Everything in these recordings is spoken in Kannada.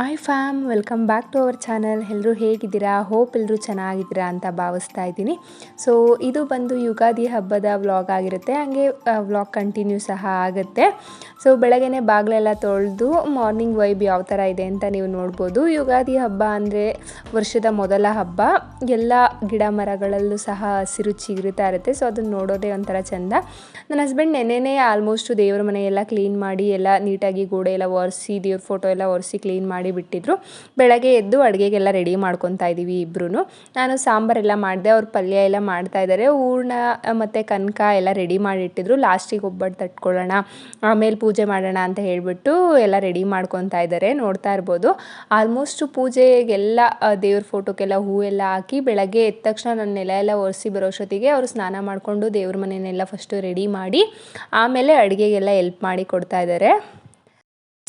Hi fam welcome back to our channel ಎಲ್ಲರೂ ಹೇಗಿದ್ದೀರಾ? ಹೋಪ್ ಎಲ್ಲರೂ ಚೆನ್ನಾಗಿದ್ದೀರಾ ಅಂತ ಭಾವಿಸ್ತಾ ಇದ್ದೀನಿ. ಸೊ ಇದು ಬಂದು ಯುಗಾದಿ ಹಬ್ಬದ ವ್ಲಾಗ್ ಆಗಿರುತ್ತೆ. ಹಾಗೆ ವ್ಲಾಗ್ ಕಂಟಿನ್ಯೂ ಸಹ ಆಗುತ್ತೆ. ಸೊ ಬೆಳಗ್ಗೆ ಬಾಗಿಲೆಲ್ಲ ತೊಳೆದು ಮಾರ್ನಿಂಗ್ ವೈಬ್ ಯಾವ ಥರ ಇದೆ ಅಂತ ನೀವು ನೋಡ್ಬೋದು. ಯುಗಾದಿ ಹಬ್ಬ ಅಂದರೆ ವರ್ಷದ ಮೊದಲ ಹಬ್ಬ. ಎಲ್ಲ ಗಿಡ ಮರಗಳಲ್ಲೂ ಸಹ ಹಸಿರು ಚಿಗುರುತ್ತಾ ಇರುತ್ತೆ. ಸೊ ಅದನ್ನು ನೋಡೋದೇ ಒಂಥರ ಚೆಂದ. ನನ್ನ ಹಸ್ಬೆಂಡ್ ನೆನೆನೇ ಆಲ್ಮೋಸ್ಟು ದೇವ್ರ ಮನೆ ಎಲ್ಲ ಕ್ಲೀನ್ ಮಾಡಿ, ಎಲ್ಲ ನೀಟಾಗಿ ಗೋಡೆ ಎಲ್ಲ ಒರೆಸಿ, ದೇವ್ರ ಫೋಟೋ ಎಲ್ಲ ಒರೆಸಿ ಕ್ಲೀನ್ ಮಾಡಿ ಬಿಟ್ಟಿದ್ರು ಬೆಳಗ್ಗೆ ಎದ್ದು ಅಡುಗೆಗೆಲ್ಲ ರೆಡಿ ಮಾಡ್ಕೊತಾ ಇದ್ದೀವಿ ಇಬ್ಬರು ನಾನು ಸಾಂಬಾರೆಲ್ಲ ಮಾಡಿದೆ, ಅವ್ರ ಪಲ್ಯ ಎಲ್ಲ ಮಾಡ್ತಾ ಇದ್ದಾರೆ. ಹೂರ್ಣ, ಮತ್ತು ಕನಕ ಎಲ್ಲ ರೆಡಿ ಮಾಡಿಟ್ಟಿದ್ರು. ಲಾಸ್ಟಿಗೆ ಒಬ್ಬಟ್ಟು ತಟ್ಕೊಳ್ಳೋಣ, ಆಮೇಲೆ ಪೂಜೆ ಮಾಡೋಣ ಅಂತ ಹೇಳಿಬಿಟ್ಟು ಎಲ್ಲ ರೆಡಿ ಮಾಡ್ಕೊತಾ ಇದ್ದಾರೆ, ನೋಡ್ತಾ ಇರ್ಬೋದು. ಆಲ್ಮೋಸ್ಟ್ ಪೂಜೆಗೆಲ್ಲ ದೇವ್ರ ಫೋಟೋಕ್ಕೆಲ್ಲ ಹೂವೆಲ್ಲ ಹಾಕಿ ಬೆಳಗ್ಗೆ ಎದ್ದ ತಕ್ಷಣ ನನ್ನ ನೆಲ ಎಲ್ಲ ಒರೆಸಿ ಬರೋಷ್ಟೊತ್ತಿಗೆ ಅವರು ಸ್ನಾನ ಮಾಡಿಕೊಂಡು ದೇವ್ರ ಮನೆಯನ್ನೆಲ್ಲ ಫಸ್ಟು ರೆಡಿ ಮಾಡಿ, ಆಮೇಲೆ ಅಡುಗೆಗೆಲ್ಲ ಎಲ್ಪ್ ಮಾಡಿ ಕೊಡ್ತಾ ಇದ್ದಾರೆ.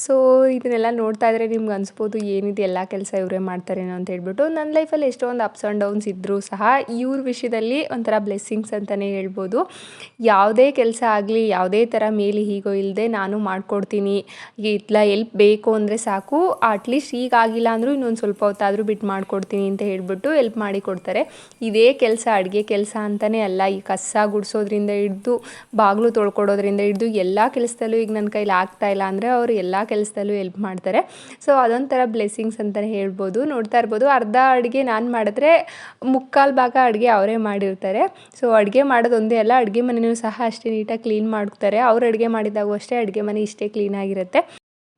ಸೊ ಇದನ್ನೆಲ್ಲ ನೋಡ್ತಾ ಇದ್ರೆ ನಿಮ್ಗೆ ಅನ್ಸ್ಬೋದು, ಏನಿದೆ ಎಲ್ಲ ಕೆಲಸ ಇವರೇ ಮಾಡ್ತಾರೇನೋ ಅಂತ ಹೇಳ್ಬಿಟ್ಟು ನನ್ನ ಲೈಫಲ್ಲಿ ಎಷ್ಟೊಂದು ಅಪ್ಸ್ ಆ್ಯಂಡ್ ಡೌನ್ಸ್ ಇದ್ದರೂ ಸಹ ಇವ್ರ ವಿಷಯದಲ್ಲಿ ಒಂಥರ ಬ್ಲೆಸ್ಸಿಂಗ್ಸ್ ಅಂತಲೇ ಹೇಳ್ಬೋದು. ಯಾವುದೇ ಕೆಲಸ ಆಗಲಿ, ಯಾವುದೇ ಥರ ಮೇಲೆ ಹೀಗೋ ಇಲ್ಲದೆ ನಾನು ಮಾಡ್ಕೊಡ್ತೀನಿ ಇಲ್ಲ ಎಲ್ಪ್ ಬೇಕು ಅಂದರೆ ಸಾಕು ಅಟ್ಲೀಸ್ಟ್ ಈಗ ಆಗಿಲ್ಲ ಅಂದರೂ ಇನ್ನೊಂದು ಸ್ವಲ್ಪ ಹೊತ್ತಾದರೂ ಬಿಟ್ಟು ಮಾಡಿಕೊಡ್ತೀನಿ ಅಂತ ಹೇಳ್ಬಿಟ್ಟು ಎಲ್ಪ್ ಮಾಡಿ ಕೊಡ್ತಾರೆ. ಇದೇ ಕೆಲಸ, ಅಡುಗೆ ಕೆಲಸ ಅಂತಲೇ ಅಲ್ಲ, ಈ ಕಸ ಗುಡಿಸೋದ್ರಿಂದ ಹಿಡ್ದು, ಬಾಗಿಲು ತೊಳ್ಕೊಡೋದ್ರಿಂದ ಹಿಡ್ದು ಎಲ್ಲ ಕೆಲಸದಲ್ಲೂ ಈಗ ನನ್ನ ಕೈಲಿ ಆಗ್ತಾ ಇಲ್ಲ ಅಂದರೆ ಅವರು ಎಲ್ಲ ಕೆಲಸದಲ್ಲೂ ಹೆಲ್ಪ್ ಮಾಡ್ತಾರೆ. ಸೊ ಅದೊಂಥರ ಬ್ಲೆಸ್ಸಿಂಗ್ಸ್ ಅಂತಲೇ ಹೇಳ್ಬೋದು. ನೋಡ್ತಾ ಇರ್ಬೋದು. ಅರ್ಧ ಅಡುಗೆ ನಾನು ಮಾಡಿದ್ರೆ ಮುಕ್ಕಾಲು ಭಾಗ ಅಡುಗೆ ಅವರೇ ಮಾಡಿರ್ತಾರೆ. ಸೊ ಅಡುಗೆ ಮಾಡೋದೊಂದೇ ಅಲ್ಲ, ಅಡುಗೆ ಮನೆಯೂ ಸಹ ಅಷ್ಟೇ ನೀಟಾಗಿ ಕ್ಲೀನ್ ಮಾಡ್ತಾರೆ. ಅವ್ರು ಅಡುಗೆ ಮಾಡಿದಾಗೂ ಅಷ್ಟೇ ಅಡುಗೆ ಮನೆ ಇಷ್ಟೇ ಕ್ಲೀನಾಗಿರುತ್ತೆ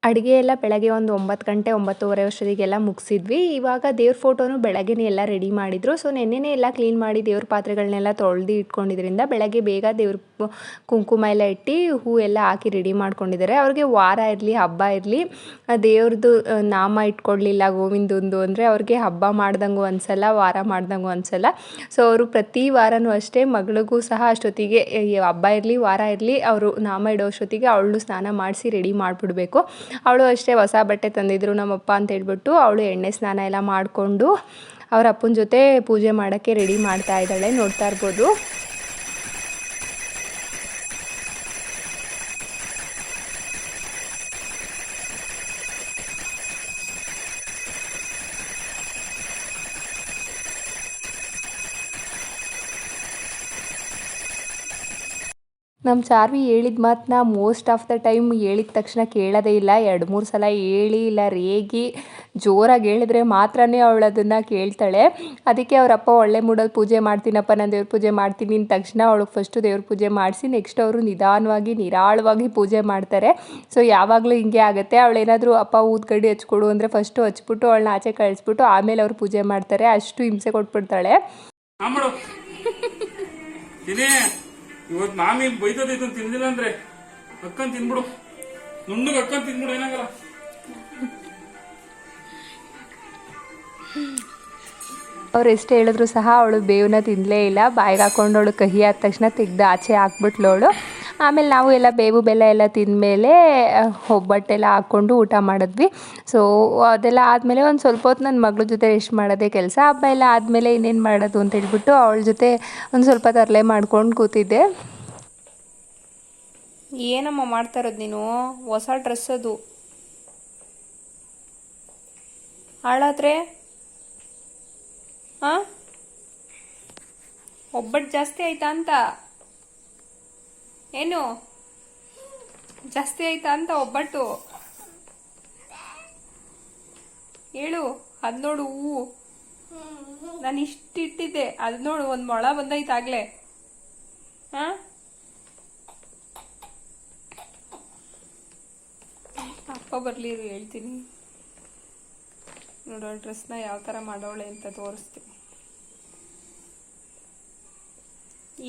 ಅಡುಗೆ ಎಲ್ಲ ಬೆಳಗ್ಗೆ ಒಂದು ಒಂಬತ್ತು ಗಂಟೆ, ಒಂಬತ್ತುವರೆ ವರ್ಷದಿಗೆಲ್ಲ ಮುಗಿಸಿದ್ವಿ. ಇವಾಗ ದೇವ್ರ ಫೋಟೋನು ಬೆಳಗ್ಗೆನೇ ಎಲ್ಲ ರೆಡಿ ಮಾಡಿದರು. ಸೊ ನೆನ್ನೆನೇ ಎಲ್ಲ ಕ್ಲೀನ್ ಮಾಡಿ ದೇವ್ರ ಪಾತ್ರೆಗಳನ್ನೆಲ್ಲ ತೊಳೆದು ಇಟ್ಕೊಂಡಿದ್ರಿಂದ ಬೆಳಗ್ಗೆ ಬೇಗ ದೇವ್ರ ಕುಂಕುಮ ಎಲ್ಲ ಇಟ್ಟು ಹೂ ಎಲ್ಲ ಹಾಕಿ ರೆಡಿ ಮಾಡ್ಕೊಂಡಿದ್ದಾರೆ. ಅವ್ರಿಗೆ ವಾರ ಇರಲಿ, ಹಬ್ಬ ಇರಲಿ. ದೇವ್ರದ್ದು ನಾಮ ಇಟ್ಕೊಳ್ಲಿಲ್ಲ ಗೋವಿಂದೊಂದು ಅಂದರೆ ಅವ್ರಿಗೆ ಹಬ್ಬ ಮಾಡ್ದಂಗು ಅನ್ಸಲ್ಲ, ವಾರ ಮಾಡ್ದಂಗೂ ಅನ್ಸಲ್ಲ. ಸೊ ಅವರು ಪ್ರತಿ ವಾರನೂ ಅಷ್ಟೇ ಮಗಳಿಗೂ ಸಹ ಅಷ್ಟೊತ್ತಿಗೆ ಹಬ್ಬ ಇರಲಿ, ವಾರ ಇರಲಿ, ಅವರು ನಾಮ ಇಡೋ ಅಷ್ಟೊತ್ತಿಗೆ ಅವಳು ಸ್ನಾನ ಮಾಡಿಸಿ ರೆಡಿ ಮಾಡಿಬಿಡ್ಬೇಕು. ಅವಳು ಅಷ್ಟೇ ಹೊಸ ಬಟ್ಟೆ ತಂದಿದ್ರು ನಮ್ಮಪ್ಪ ಅಂತ ಹೇಳ್ಬಿಟ್ಟು ಅವಳು ಎಣ್ಣೆ ಸ್ನಾನ ಎಲ್ಲ ಮಾಡಿಕೊಂಡು, ಅವರ ಅಪ್ಪನ ಜೊತೆ ಪೂಜೆ ಮಾಡೋಕ್ಕೆ ರೆಡಿ ಮಾಡ್ತಾ ಇದ್ದಾಳೆ, ನೋಡ್ತಾ ಇರ್ಬೋದು. ನಮ್ಮ ಚಾರ್ವಿ ಹೇಳಿದ ಮಾತನ್ನ ಮೋಸ್ಟ್ ಆಫ್ ದ ಟೈಮ್ ಹೇಳಿದ ತಕ್ಷಣ ಕೇಳೋದೇ ಇಲ್ಲ. ಎರಡು ಮೂರು ಸಲ ಹೇಳಿ ಇಲ್ಲ ರೇಗಿ ಜೋರಾಗಿ ಹೇಳಿದ್ರೆ ಮಾತ್ರನೇ ಅವಳು ಅದನ್ನು ಕೇಳ್ತಾಳೆ. ಅದಕ್ಕೆ ಅವರಪ್ಪ ಒಳ್ಳೆ ಮೂಡಲ್ಲಿ ಪೂಜೆ ಮಾಡ್ತೀನಪ್ಪ ನಾನು ದೇವ್ರ ಪೂಜೆ ಮಾಡ್ತೀನಿ ಅಂದ ತಕ್ಷಣ ಅವಳು ಫಸ್ಟು ದೇವ್ರ ಪೂಜೆ ಮಾಡಿಸಿ ನೆಕ್ಸ್ಟ್ ಅವರು ನಿಧಾನವಾಗಿ ನಿರಾಳವಾಗಿ ಪೂಜೆ ಮಾಡ್ತಾರೆ. ಸೊ ಯಾವಾಗಲೂ ಹಿಂಗೆ ಆಗುತ್ತೆ. ಅವಳೇನಾದರೂ ಅಪ್ಪ ಊದ್ಕಡ್ಡಿ ಹಚ್ಕೊಡು ಅಂದರೆ ಫಸ್ಟು ಹಚ್ಬಿಟ್ಟು ಅವಳನ್ನ ಆಚೆ ಕಳಿಸ್ಬಿಟ್ಟು ಆಮೇಲೆ ಅವ್ರು ಪೂಜೆ ಮಾಡ್ತಾರೆ. ಅಷ್ಟು ಹಿಂಸೆ ಕೊಟ್ಬಿಡ್ತಾಳೆ. ಇವತ್ತು ಮಾಮಿ ಬೈದದ ಇದನ್ನ ತಿಂದಿಲ್ಲ ಅಂದ್ರೆ ಅಕ್ಕನ್ ತಿನ್ಬಿಡು. ನುಣ್ಣಗೆ ಅಕ್ಕನ್ ತಿನ್ಬಿಡು, ಏನಾಗಲ್ಲ. ಅವ್ರು ಎಷ್ಟು ಹೇಳಿದ್ರು ಸಹ ಅವಳು ಬೇವನ್ನ ತಿನ್ನಲೇ ಇಲ್ಲ. ಬಾಯಿಗೆ ಹಾಕೊಂಡು ಅವಳು ಕಹಿ ಆದ ತಕ್ಷಣ ತೆಗ್ದು ಆಚೆ ಹಾಕ್ಬಿಟ್ಲು ಅವಳು. ಆಮೇಲೆ ನಾವು ಎಲ್ಲ ಬೇವು ಬೆಲ್ಲ ಎಲ್ಲ ತಿಂದಮೇಲೆ ಒಬ್ಬಟ್ಟೆಲ್ಲ ಹಾಕ್ಕೊಂಡು ಊಟ ಮಾಡಿದ್ವಿ. ಸೊ ಅದೆಲ್ಲ ಆದಮೇಲೆ ಒಂದು ಸ್ವಲ್ಪ ಹೊತ್ತು ನನ್ನ ಮಗಳ ಜೊತೆ ರೆಸ್ಟ್ ಮಾಡೋದೇ ಕೆಲಸ. ಹಬ್ಬ ಎಲ್ಲ ಆದಮೇಲೆ ಇನ್ನೇನು ಮಾಡೋದು ಅಂತ ಹೇಳ್ಬಿಟ್ಟು ಅವಳ ಜೊತೆ ಒಂದು ಸ್ವಲ್ಪ ತರಲೆ ಮಾಡ್ಕೊಂಡು ಕೂತಿದ್ದೆ. ಏನಮ್ಮ ಮಾಡ್ತಾ ಇರೋದು ನೀನು? ಹೊಸ ಡ್ರೆಸ್ ಅದು. ಹಾಳಾದ್ರೆ? ಹಾಂ ಒಬ್ಬಟ್ಟು ಜಾಸ್ತಿ ಆಯ್ತಾ ಅಂತ? ಏನು? ಜಾಸ್ತಿ ಆಯ್ತಾ ಅಂತ ಒಬ್ಬಟ್ಟು. ಹೇಳು, ಅದ್ ನೋಡು ಹೂವು ನಾನು ಇಷ್ಟು ಇಟ್ಟಿದ್ದೆ ಅದು ನೋಡು, ಒಂದು ಮೊಳ ಬಂದೈತಾಗ್ಲೇ ಹಾ? ಅಪ್ಪ ಬರಲಿ ಹೇಳ್ತೀನಿ. ನೋಡು ಡ್ರೆಸ್ನ ಯಾವ ತರ ಮಾಡೋಳೆ ಅಂತ ತೋರಿಸ್ತೀನಿ.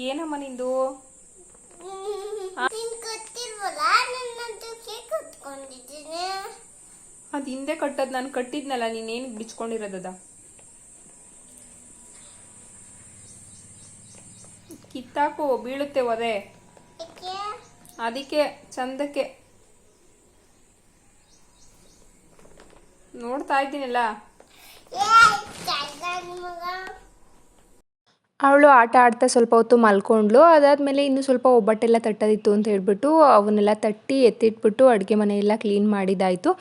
ಏನಮ್ಮ ನಿಂದು? ಅದು ಹಿಂದೆ ಕಟ್ಟೋದು ನಾನು ಕಟ್ಟಿದ್ನಲ್ಲ ನೀನೇನು ಬಿಚ್ಕೊಂಡಿರೋದದ? ಕಿತ್ತಾಕು ಬೀಳುತ್ತೆ ಒದೆ ಅದಕ್ಕೆ ಚಂದಕ್ಕೆ. ನೋಡ್ತಾ ಇದ್ದೀನಲ್ಲ? ಅವಳು ಆಟ ಆಡ್ತಾ ಸ್ವಲ್ಪ ಹೊತ್ತು ಮಲ್ಕೊಂಡ್ಳು. ಅದಾದಮೇಲೆ ಇನ್ನು ಸ್ವಲ್ಪ ಒಬ್ಬಟ್ಟೆಲ್ಲ ತಟ್ಟೋದಿತ್ತು ಅಂತ ಹೇಳ್ಬಿಟ್ಟು ಅವನ್ನೆಲ್ಲ ತಟ್ಟಿ ಎತ್ತಿಟ್ಬಿಟ್ಟು ಅಡುಗೆ ಮನೆಯೆಲ್ಲ ಕ್ಲೀನ್ ಮಾಡಿದ್ದಾಯಿತು.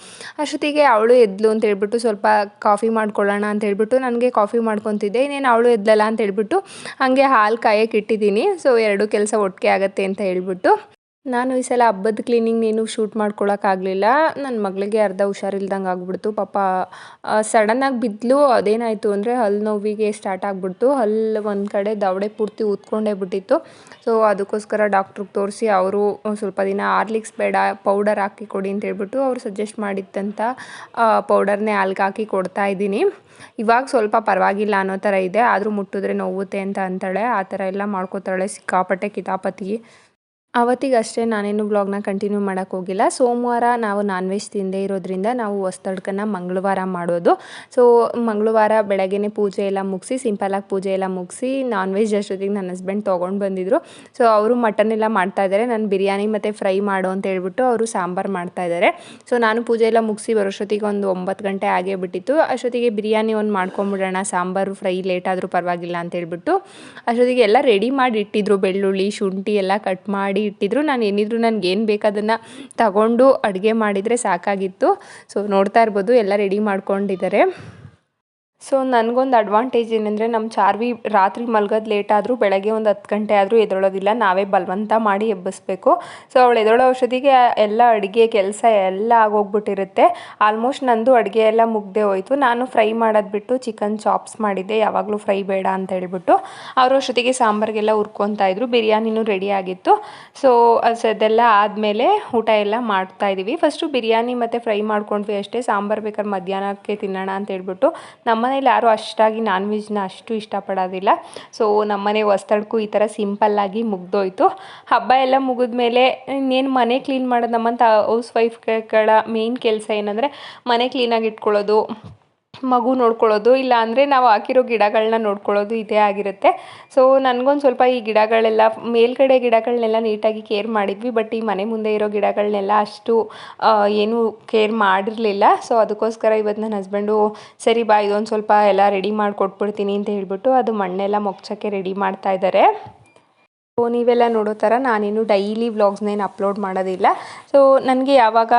ಅಷ್ಟೊತ್ತಿಗೆ ಅವಳು ಎದ್ಲು ಅಂತ ಹೇಳ್ಬಿಟ್ಟು ಸ್ವಲ್ಪ ಕಾಫಿ ಮಾಡ್ಕೊಳ್ಳೋಣ ಅಂತ ಹೇಳ್ಬಿಟ್ಟು ನನಗೆ ಕಾಫಿ ಮಾಡ್ಕೊತಿದ್ದೆ. ಇನ್ನೇನು ಅವಳು ಎದ್ದಲ್ಲ ಅಂತ ಹೇಳ್ಬಿಟ್ಟು ಹಾಗೆ ಹಾಲು ಕಾಯಕ್ಕೆ ಇಟ್ಟಿದ್ದೀನಿ. ಸೊ ಎರಡು ಕೆಲಸ ಒಟ್ಟಿಗೆ ಆಗುತ್ತೆ ಅಂತ ಹೇಳ್ಬಿಟ್ಟು ನಾನು ಈ ಸಲ ಹಬ್ಬದ ಕ್ಲೀನಿಂಗ್ ಏನು ಶೂಟ್ ಮಾಡ್ಕೊಳಕ್ಕಾಗಲಿಲ್ಲ ನನ್ನ ಮಗಳಿಗೆ ಅರ್ಧ ಹುಷಾರಿಲ್ದಂಗೆ ಆಗ್ಬಿಡ್ತು. ಪಾಪ ಸಡನ್ನಾಗಿ ಬಿದ್ದಲು ಅದೇನಾಯಿತು ಅಂದರೆ ಹಲ್ಲು ನೋವಿಗೆ ಸ್ಟಾರ್ಟ್ ಆಗಿಬಿಡ್ತು. ಹಲ್ಲು ಒಂದು ಕಡೆ ದವಡೆ ಪೂರ್ತಿ ಊದ್ಕೊಂಡೇ ಬಿಟ್ಟಿತ್ತು. ಸೊ ಅದಕ್ಕೋಸ್ಕರ ಡಾಕ್ಟ್ರಿಗೆ ತೋರಿಸಿ ಅವರು ಸ್ವಲ್ಪ ದಿನ ಆರ್ಲಿಕ್ಸ್ ಬೇಡ ಪೌಡರ್ ಹಾಕಿ ಕೊಡಿ ಅಂತ ಹೇಳ್ಬಿಟ್ಟು ಅವ್ರು ಸಜೆಸ್ಟ್ ಮಾಡಿದ್ದಂಥ ಪೌಡರ್ನೇ ಹಾಲ್ಗೆ ಹಾಕಿ ಕೊಡ್ತಾ ಇದ್ದೀನಿ. ಇವಾಗ ಸ್ವಲ್ಪ ಪರವಾಗಿಲ್ಲ ಅನ್ನೋ ಥರ ಇದೆ. ಆದರೂ ಮುಟ್ಟಿದ್ರೆ ನೋವುತ್ತೆ ಅಂತ ಅಂತಾಳೆ. ಆ ಥರ ಎಲ್ಲ ಮಾಡ್ಕೋತಾಳೆ. ಸಿಕ್ಕಾಪಟ್ಟೆ ಕಿತಾಪತಿ. ಅವತ್ತಿಗಷ್ಟೇ ನಾನೇನು ಬ್ಲಾಗ್ನ ಕಂಟಿನ್ಯೂ ಮಾಡೋಕ್ಕೆ ಹೋಗಿಲ್ಲ. ಸೋಮವಾರ ನಾವು ನಾನ್ ವೆಜ್ ತಿಂದೇ ಇರೋದ್ರಿಂದ ನಾವು ಹೊಸ್ತಡ್ಕನ್ನ ಮಂಗಳವಾರ ಮಾಡೋದು. ಸೊ ಮಂಗಳವಾರ ಬೆಳಗ್ಗೆ ಪೂಜೆ ಎಲ್ಲ ಮುಗಿಸಿ ಸಿಂಪಲಾಗಿ ಪೂಜೆ ಎಲ್ಲ ಮುಗಿಸಿ ನಾನ್ ವೆಜ್ ಅಷ್ಟೊತ್ತಿಗೆ ನನ್ನ ಹಸ್ಬೆಂಡ್ ತೊಗೊಂಡು ಬಂದಿದ್ರು. ಸೊ ಅವರು ಮಟನ್ ಎಲ್ಲ ಮಾಡ್ತಾ ಇದ್ದಾರೆ ನಾನು ಬಿರಿಯಾನಿ ಮತ್ತು ಫ್ರೈ ಮಾಡು ಅಂತ ಹೇಳ್ಬಿಟ್ಟು ಅವರು ಸಾಂಬಾರು ಮಾಡ್ತಾ ಇದ್ದಾರೆ ಸೊ ನಾನು ಪೂಜೆ ಎಲ್ಲ ಮುಗಿಸಿ ಬರೋಷ್ಟೊತ್ತಿಗೆ ಒಂದು ಒಂಬತ್ತು ಗಂಟೆ ಆಗೇ ಬಿಟ್ಟಿತ್ತು. ಅಷ್ಟೊತ್ತಿಗೆ ಬಿರಿಯಾನಿ ಒಂದು ಮಾಡ್ಕೊಂಬಿಡೋಣ ಸಾಂಬಾರು ಫ್ರೈ ಲೇಟ್ ಆದರೂ ಪರವಾಗಿಲ್ಲ ಅಂತ ಹೇಳ್ಬಿಟ್ಟು ಅಷ್ಟೊತ್ತಿಗೆ ಎಲ್ಲ ರೆಡಿ ಮಾಡಿ ಇಟ್ಟಿದ್ರು. ಬೆಳ್ಳುಳ್ಳಿ, ಶುಂಠಿ ಎಲ್ಲ ಕಟ್ ಮಾಡಿ ಇಟ್ಟಿದ್ರು. ನಾನು ಏನಿದ್ರು ನನಗೆ ಏನು ಬೇಕು ಅದನ್ನು ತಗೊಂಡು ಅಡುಗೆ ಮಾಡಿದರೆ ಸಾಕಾಗಿತ್ತು. ಸೊ ನೋಡ್ತಾ ಇರ್ಬೋದು, ಎಲ್ಲ ರೆಡಿ ಮಾಡ್ಕೊಂಡಿದ್ದಾರೆ. ಸೊ ನನಗೊಂದು ಅಡ್ವಾಂಟೇಜ್ ಏನಂದರೆ ನಮ್ಮ ಚಾರ್ವಿ ರಾತ್ರಿ ಮಲ್ಗೋದು ಲೇಟ್ ಆದರೂ ಬೆಳಗ್ಗೆ ಒಂದು ಹತ್ತು ಗಂಟೆ ಆದರೂ ಎದ್ದೇಳೋದಿಲ್ಲ ನಾವೇ ಬಲವಂತ ಮಾಡಿ ಎಬ್ಬಿಸ್ಬೇಕು. ಸೊ ಅವಳು ಎದ್ದೇಳೋ ಔಷಧಿಗೆ ಎಲ್ಲ ಅಡುಗೆ, ಕೆಲಸ ಎಲ್ಲ ಆಗೋಗ್ಬಿಟ್ಟಿರುತ್ತೆ. ಆಲ್ಮೋಸ್ಟ್ ನಂದು ಅಡುಗೆ ಎಲ್ಲ ಮುಗ್ದೇ ಹೋಯಿತು. ನಾನು ಫ್ರೈ ಮಾಡೋದು ಬಿಟ್ಟು ಚಿಕನ್ ಚಾಪ್ಸ್ ಮಾಡಿದ್ದೆ. ಯಾವಾಗಲೂ ಫ್ರೈ ಬೇಡ ಅಂತ ಹೇಳ್ಬಿಟ್ಟು. ಅವ್ರ ಔಷಧಿಗೆ ಸಾಂಬಾರಿಗೆಲ್ಲ ಹುರ್ಕೊತಾ ಇದ್ರು. ಬಿರಿಯಾನಿನೂ ರೆಡಿ ಆಗಿತ್ತು. ಸೊ ಅದೆಲ್ಲ ಆದಮೇಲೆ ಊಟ ಎಲ್ಲ ಮಾಡ್ತಾ ಇದ್ದೀವಿ ಫಸ್ಟು ಬಿರಿಯಾನಿ ಮತ್ತು ಫ್ರೈ ಮಾಡ್ಕೊಂಡ್ವಿ ಅಷ್ಟೇ. ಸಾಂಬಾರು ಬೇಕಾದ್ರೆ ಮಧ್ಯಾಹ್ನಕ್ಕೆ ತಿನ್ನೋಣ ಅಂತ ಹೇಳ್ಬಿಟ್ಟು. ನಮ್ಮ ಮನೇಲಿ ಯಾರೂ ಅಷ್ಟಾಗಿ ನಾನ್ ವೆಜ್ನ ಅಷ್ಟು ಇಷ್ಟಪಡೋದಿಲ್ಲ. ಸೊ ನಮ್ಮನೆ ಹೊಸ್ತಡ್ಕು ಈ ಥರ ಸಿಂಪಲ್ಲಾಗಿ ಮುಗ್ದೋಯ್ತು. ಹಬ್ಬ ಎಲ್ಲ ಮುಗಿದ್ಮೇಲೆ ಇನ್ನೇನು ಮನೆ ಕ್ಲೀನ್ ಮಾಡೋದು ನಮ್ಮಂಥ ಹೌಸ್ ವೈಫ್ಗಳ ಮೇಯ್ನ್ ಕೆಲಸ ಏನಂದರೆ ಮನೆ ಕ್ಲೀನಾಗಿ ಇಟ್ಕೊಳ್ಳೋದು ಮಗು ನೋಡ್ಕೊಳ್ಳೋದು, ಇಲ್ಲ ಅಂದರೆ ನಾವು ಹಾಕಿರೋ ಗಿಡಗಳನ್ನ ನೋಡ್ಕೊಳ್ಳೋದು ಇದೇ ಆಗಿರುತ್ತೆ. ಸೊ ನನಗೊಂದು ಸ್ವಲ್ಪ ಈ ಗಿಡಗಳೆಲ್ಲ, ಮೇಲ್ಗಡೆ ಗಿಡಗಳನ್ನೆಲ್ಲ ನೀಟಾಗಿ ಕೇರ್ ಮಾಡಿದ್ವಿ ಬಟ್ ಈ ಮನೆ ಮುಂದೆ ಇರೋ ಗಿಡಗಳನ್ನೆಲ್ಲ ಅಷ್ಟು ಏನು ಕೇರ್ ಮಾಡಿರಲಿಲ್ಲ. ಸೊ ಅದಕ್ಕೋಸ್ಕರ ಇವತ್ತು ನನ್ನ ಹಸ್ಬೆಂಡು, ಸರಿ ಬಾ, ಇದೊಂದು ಸ್ವಲ್ಪ ಎಲ್ಲ ರೆಡಿ ಮಾಡಿ ಕೊಟ್ಬಿಡ್ತೀನಿ ಅಂತ ಹೇಳ್ಬಿಟ್ಟು ಅದು ಮಣ್ಣೆಲ್ಲ ಮೊಗ್ಚಕ್ಕೆ ರೆಡಿ ಮಾಡ್ತಾ ಇದ್ದಾರೆ ಸೊ ನೀವೆಲ್ಲ ನೋಡೋ ಥರ ನಾನೇನು ಡೈಲಿ ವ್ಲಾಗ್ಸ್ನೇನು ಅಪ್ಲೋಡ್ ಮಾಡೋದಿಲ್ಲ. ಸೊ ನನಗೆ ಯಾವಾಗ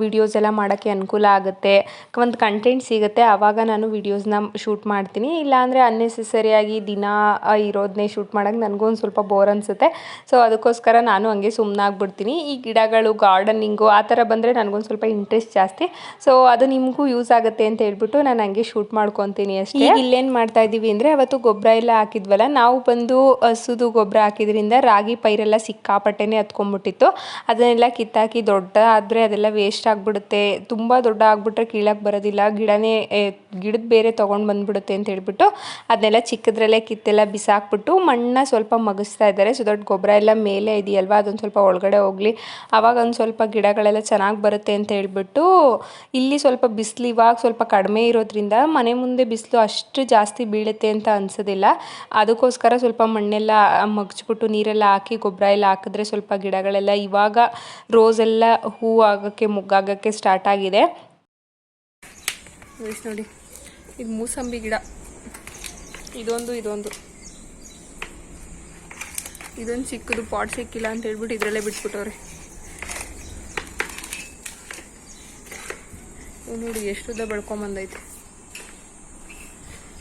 ವಿಡಿಯೋಸ್ ಎಲ್ಲ ಮಾಡೋಕ್ಕೆ ಅನುಕೂಲ ಆಗುತ್ತೆ, ಒಂದು ಕಂಟೆಂಟ್ ಸಿಗುತ್ತೆ ಆವಾಗ ನಾನು ವಿಡಿಯೋಸ್ನ ಶೂಟ್ ಮಾಡ್ತೀನಿ. ಇಲ್ಲಾಂದರೆ ಅನ್ನೆಸೆಸರಿಯಾಗಿ ದಿನ ಇರೋದನ್ನೇ ಶೂಟ್ ಮಾಡೋಕ್ಕೆ ಒಂದು ಸ್ವಲ್ಪ ಬೋರ್ ಅನಿಸುತ್ತೆ. ಸೊ ಅದಕ್ಕೋಸ್ಕರ ನಾನು ಹಂಗೆ ಸುಮ್ಮನಾಗ್ಬಿಡ್ತೀನಿ ಈ ಗಿಡಗಳು ಗಾರ್ಡನಿಂಗು ಆ ಥರ ಬಂದರೆ ನನಗೊಂದು ಸ್ವಲ್ಪ ಇಂಟ್ರೆಸ್ಟ್ ಜಾಸ್ತಿ. ಸೊ ಅದು ನಿಮಗೂ ಯೂಸ್ ಆಗುತ್ತೆ ಅಂತ ಹೇಳ್ಬಿಟ್ಟು ನಾನು ಹಂಗೆ ಶೂಟ್ ಮಾಡ್ಕೊತೀನಿ ಅಷ್ಟೇ. ಇಲ್ಲೇನು ಮಾಡ್ತಾ ಇದ್ದೀವಿ ಅಂದರೆ, ಅವತ್ತು ಗೊಬ್ಬರ ಎಲ್ಲ ಹಾಕಿದ್ವಲ್ಲ, ನಾವು ಬಂದು ಹಸುದು ಗೊಬ್ಬರ ಹಾಕಿದ್ರಿಂದ ರಾಗಿ ಪೈರೆಲ್ಲ ಸಿಕ್ಕಾಪಟ್ಟೆನೇ ಹತ್ಕೊಂಡ್ಬಿಟ್ಟಿತ್ತು ಅದನ್ನೆಲ್ಲ ಕಿತ್ತಾಕಿ ದೊಡ್ಡ ಆದರೆ ಅದೆಲ್ಲ ವೇಸ್ಟ್ ಆಗಿಬಿಡುತ್ತೆ. ತುಂಬ ದೊಡ್ಡ ಆಗಿಬಿಟ್ರೆ ಕೀಳಕ್ಕೆ ಬರೋದಿಲ್ಲ. ಗಿಡನೇ ಗಿಡದ ಬೇರೆ ತೊಗೊಂಡು ಬಂದ್ಬಿಡುತ್ತೆ ಅಂತ ಹೇಳ್ಬಿಟ್ಟು ಅದನ್ನೆಲ್ಲ ಚಿಕ್ಕದ್ರಲ್ಲೇ ಕಿತ್ತೆಲ್ಲ ಬಿಸಾಕ್ಬಿಟ್ಟು ಮಣ್ಣ ಸ್ವಲ್ಪ ಮಗಿಸ್ತಾ ಇದ್ದಾರೆ. ಸೊ, ದೊಡ್ಡ ಗೊಬ್ಬರ ಎಲ್ಲ ಮೇಲೆ ಇದೆಯಲ್ವ? ಅದೊಂದು ಸ್ವಲ್ಪ ಒಳಗಡೆ ಹೋಗಲಿ. ಆವಾಗ ಒಂದು ಸ್ವಲ್ಪ ಗಿಡಗಳೆಲ್ಲ ಚೆನ್ನಾಗಿ ಬರುತ್ತೆ ಅಂತ ಹೇಳ್ಬಿಟ್ಟು ಇಲ್ಲಿ ಸ್ವಲ್ಪ ಬಿಸಿಲು ಇವಾಗ ಸ್ವಲ್ಪ ಕಡಿಮೆ ಇರೋದ್ರಿಂದ ಮನೆ ಮುಂದೆ ಬಿಸಿಲು ಅಷ್ಟು ಜಾಸ್ತಿ ಬೀಳುತ್ತೆ ಅಂತ ಅನ್ಸೋದಿಲ್ಲ. ಅದಕ್ಕೋಸ್ಕರ ಸ್ವಲ್ಪ ಮಣ್ಣೆಲ್ಲ ಮಗ್ಚ್ಬಿಟ್ಟು ನೀರೆಲ್ಲ ಹಾಕಿ, ಗೊಬ್ಬರ ಎಲ್ಲ ಹಾಕಿದ್ರೆ ಸ್ವಲ್ಪ ಗಿಡಗಳೆಲ್ಲ ಇವಾಗ ರೋಸ್ ಎಲ್ಲ ಹೂ ಆಗೋಕ್ಕೆ, ಮುಗ್ಗಾಗಕ್ಕೆ ಸ್ಟಾರ್ಟ್ ಆಗಿದೆ. ನೋಡಿ. ಇದು ಮೂಸಂಬಿ ಗಿಡ. ಇದೊಂದು ಇದೊಂದು. ಇದೊಂದು ಚಿಕ್ಕದು ಪಾಟ್ ಸಿಕ್ಕಿಲ್ಲ ಅಂತ ಹೇಳ್ಬಿಟ್ಟು ಇದರಲ್ಲೇ ಬಿಟ್ಬಿಟ್ಟವ್ರೆ. ನೋಡಿ ಎಷ್ಟು ಉದ್ದ ಬೆಳ್ಕೊಂಬಂದೈತೆ.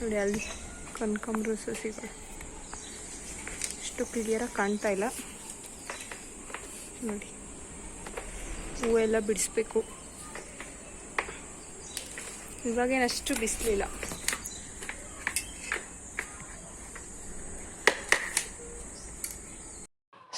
ನೋಡಿ ಅಲ್ಲಿ ಕನ್ಕಂಬ್ರ ಸಸಿಗಳು. ಎಷ್ಟು ಕ್ಲಿಯರಾಗಿ ಕಾಣ್ತಾ ಇಲ್ಲ. ನೋಡಿ. ಹೂವೆಲ್ಲ ಬಿಡಿಸ್ಬೇಕು. ಇವಾಗೇನು ಅಷ್ಟು ಬಿಸಿಲಿಲ್ಲ.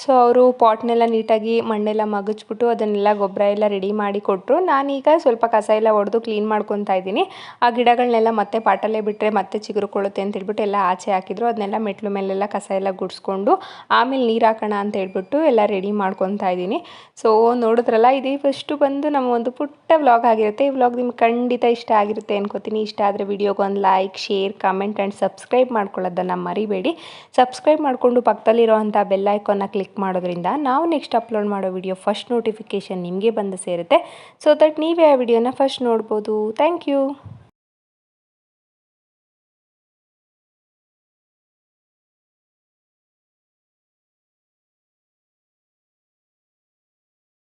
ಸೊ ಅವರು ಪಾಟ್ನೆಲ್ಲ ನೀಟಾಗಿ ಮಣ್ಣೆಲ್ಲ ಮಗಚ್ಬಿಟ್ಟು ಅದನ್ನೆಲ್ಲ ಗೊಬ್ಬರ ಎಲ್ಲ ರೆಡಿ ಮಾಡಿ ಕೊಟ್ಟರು ನಾನೀಗ ಸ್ವಲ್ಪ ಕಸ ಎಲ್ಲ ಹೊಡೆದು ಕ್ಲೀನ್ ಮಾಡ್ಕೊತಾ ಇದ್ದೀನಿ. ಆ ಗಿಡಗಳನ್ನೆಲ್ಲ ಮತ್ತೆ ಪಾಟಲ್ಲೇ ಬಿಟ್ಟರೆ ಮತ್ತೆ ಚಿಗುರುಕೊಳ್ಳುತ್ತೆ ಅಂತ ಹೇಳ್ಬಿಟ್ಟು ಎಲ್ಲ ಆಚೆ ಹಾಕಿದ್ರು. ಅದನ್ನೆಲ್ಲ ಮೆಟ್ಲು ಮೇಲೆಲ್ಲ ಕಸ ಎಲ್ಲ ಗುಡಿಸ್ಕೊಂಡು ಆಮೇಲೆ ನೀರು ಹಾಕೋಣ ಅಂತ ಹೇಳ್ಬಿಟ್ಟು ಎಲ್ಲ ರೆಡಿ ಮಾಡ್ಕೊತಾ ಇದ್ದೀನಿ. ಸೊ ನೋಡಿದ್ರಲ್ಲ, ಇದೇ ಫಸ್ಟು ಬಂದು ನಮ್ಮ ಒಂದು ಪುಟ್ಟ ವ್ಲಾಗ್ ಆಗಿರುತ್ತೆ. ಈ ವ್ಲಾಗ್ ನಿಮ್ಗೆ ಖಂಡಿತ ಇಷ್ಟ ಆಗಿರುತ್ತೆ ಅನ್ಕೋತೀನಿ. ಇಷ್ಟ ಆದರೆ ವಿಡಿಯೋಗೆ ಒಂದು like share comment and subscribe ಮಾಡ್ಕೊಳ್ಳೋದನ್ನು ಮರಿಬೇಡಿ. ಸಬ್ಸ್ಕ್ರೈಬ್ ಮಾಡಿಕೊಂಡು ಪಕ್ಕದಲ್ಲಿರೋವಂಥ ಬೆಲ್ಲೈಕನ್ನ ಐಕಾನ್ನ ಮಾಡೋದ್ರಿಂದ ನಾವು ನೆಕ್ಸ್ಟ್ ಅಪ್ಲೋಡ್ ಮಾಡೋ ವಿಡಿಯೋ ಫಸ್ಟ್ ನೋಟಿಫಿಕೇಷನ್ ನಿಮಗೆ ಬಂದು ಸೇರುತ್ತೆ. ಸೊ ದಟ್ ನೀವೇ ಆ ವಿಡಿಯೋನ ಫಸ್ಟ್ ನೋಡ್ಬೋದು. Thank you